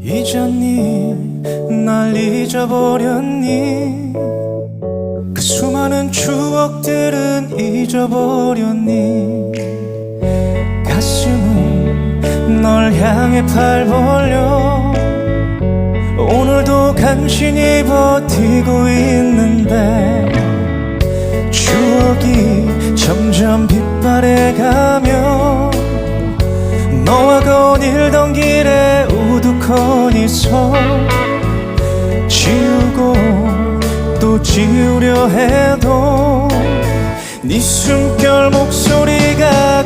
잊었니? 날 잊어버렸니? 그 수많은 추억들은 잊어버렸니? 가슴은 널 향해 팔 벌려 오늘도 간신히 버티고 있는데 추억이 점점 빛바래가며 너와 거닐던 길에 우두커니서 지우고 또 지우려 해도 네 숨결 목소리가